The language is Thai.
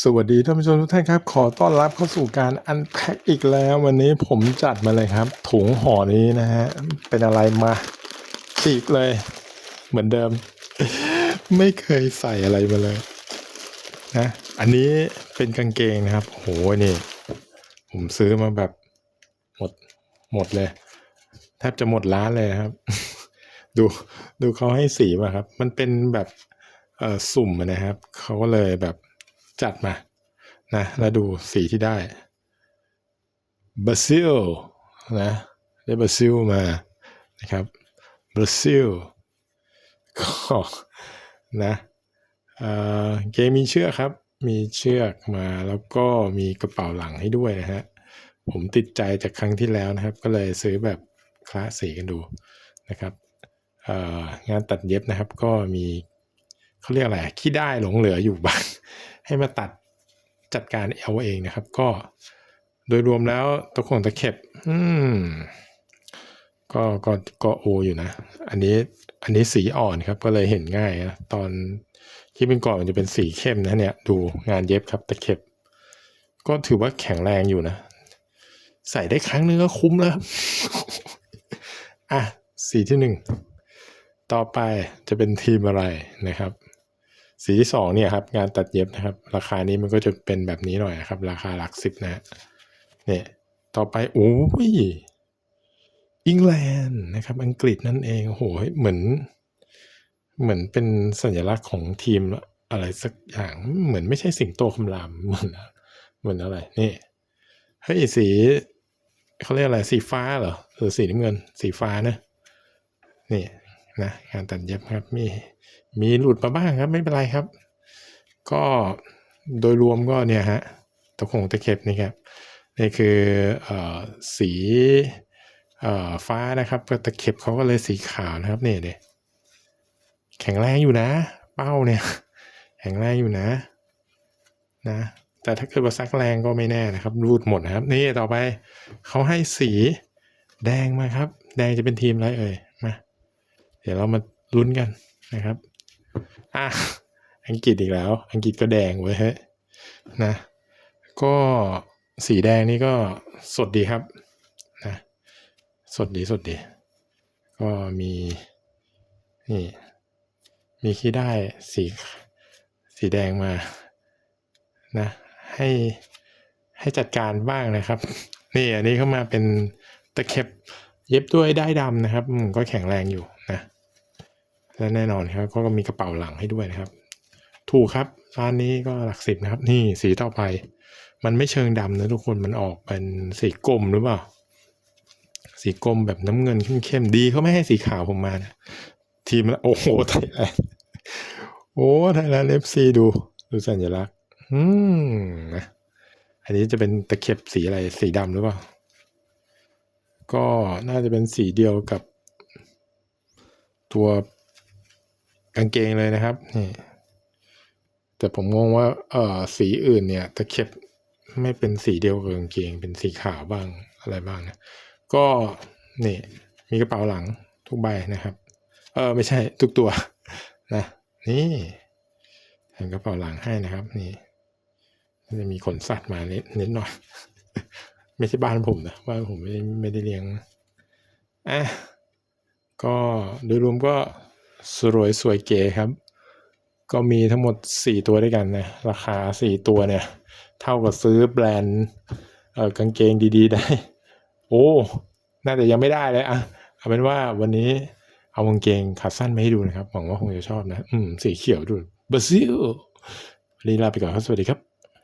สวัสดีท่านผู้ชมทุกท่านครับ ขอต้อนรับเข้าสู่การอันแพ็คอีกแล้ว วันนี้ผมจัดมาเลยครับ ถุงห่อนี้นะฮะ เป็นอะไรมาฉีกเลย เหมือนเดิม ไม่เคยใส่อะไรมาเลยนะอันนี้เป็นกางเกงนะครับโหนี่ ผมซื้อมาแบบหมดหมดเลย แทบจะหมดร้านเลยครับ ดูดูเขาให้สีมาครับ มันเป็นแบบเออสุ่มนะครับเขาก็เลยแบบ จัดมานะแล้วดูสีที่ได้บราซิลนะได้บราซิลมานะครับบราซิลก็นะเออเกมมีเชือกครับ มีเชือกมาแล้วก็มีกระเป๋าหลังให้ด้วยนะฮะผมติดใจจากครั้งที่แล้วนะครับ ก็เลยซื้อแบบคลาสีกันดูนะครับงานตัดเย็บนะครับ ก็มี เขาเรียกอะไรขี้ได้หลงเหลืออยู่บ้าง ให้มาตัดจัดการเอาเองนะครับ ก็โดยรวมแล้วตะขงตะเข็บ อืมก็ก็ก็โออยู่นะ อันนี้อันนี้สีอ่อนครับก็เลยเห็นง่ายนะตอนที่เป็นก่อนมันจะเป็นสีเข้มนะเนี่ย ดูงานเย็บครับตะเข็บ ก็ถือว่าแข็งแรงอยู่นะ ใส่ได้ครั้งนึงก็คุ้มแล้วอะสีที่หนึ่ง ต่อไปจะเป็นทีมอะไรนะครับ สีที่สองเนี่ยครับงานตัดเย็บนะครับ ราคานี้มันก็จะเป็นแบบนี้หน่อยนะครับ ราคาหลักสิบนะฮะเนี่ยต่อไปโอ้ยอังกฤษนะครับ อังกฤษนั่นเองโอ้โหเหมือน เหมือนเป็นสัญลักษณ์ของทีมอะไรสักอย่างเหมือนไม่ใช่สิงโตคำรามเหมือนเหมือนอะไรนี่เฮ้ยสีเขาเรียกอะไรสีฟ้าเหรอหรือสีน้ำเงิน สีฟ้านะนี่ นะงานตัดเย็บครับมีมีหลุดมาบ้างครับไม่เป็นไรครับ ก็โดยรวมก็เนี่ยฮะตะคงตะเข็บนี่ครับนี่คือเอ่อสีฟ้านะครับตะเข็บเขาก็เลยสีขาวนะครับเนี่ยเนี่ยแข็งแรงอยู่นะ เป้าเนี่ยแข็งแรงอยู่นะนะแต่ถ้าเกิดว่าซักแรงก็ไม่แน่นะครับ รูดหมดนะครับ นี่ต่อไปเขาให้สีแดงมาครับ แดงจะเป็นทีมอะไรเอ่ย เดี๋ยวเรามาลุ้นกันนะครับ อะ อังกฤษอีกแล้ว อังกฤษก็แดงเว้ยฮ้ยนะ ก็สีแดงนี่ก็สดดีครับนะสดดีสดดี ก็มีนี่มีขี้ได้สีสีแดงมานะให้ให้จัดการบ้างนะครับ นี่อันนี้เข้ามาเป็นตะเข็บเย็บด้วยได้ายดำนะครับก็แข็งแรงอยู่ และแน่นอนครับก็มีกระเป๋าหลังให้ด้วยนะครับ ถูกครับร้านนี้ก็หลักสิบนะครับ นี่สีต่อไป มันไม่เชิงดำนะทุกคนมันออกเป็นสีกลมหรือเปล่า สีกลมแบบน้ำเงินเข้มๆดีเขาไม่ให้สีขาวผมมานะทีมละโอ้โหไทยแลนด์โอ้ไทยแลนด์เอฟซีดูดูสัญลักษณ์อืมนะอันนี้จะเป็นตะเข็บสีอะไรสีดำหรือเปล่า ก็น่าจะเป็นสีเดียวกับตัว กางเกงเลยนะครับนี่แต่ผมงงว่าเออสีอื่นเนี่ยตะเข็บไม่เป็นสีเดียวกับกางเกง เป็นสีขาวบ้างอะไรบ้างนะก็นี่มีกระเป๋าหลังทุกใบนะครับ เออไม่ใช่ทุกตัวนะนี่แถมกระเป๋าหลังให้นะครับ นี่จะมีขนสัตว์มานิดนิดหน่อย ไม่ใช่บ้านผมนะบ้านผมไม่ได้ไม่ได้เลี้ยงอะก็โดยรวมก็ สวยสวยเก๋ครับ ก็มีทั้งหมด 4 ตัวด้วยกันนะ ราคา 4 ตัวเนี่ย เท่ากับซื้อแบรนด์เอ่อกางเกงดีๆได้ โอ้ น่าจะยังไม่ได้เลยอะเอาเป็นว่าวันนี้เอากางเกงขาสั้นมาให้ดูนะครับ หวังว่าคงจะชอบนะ อืม สีเขียวดูบราซิลวันนี้ลาไปก่อนครับ สวัสดีครับ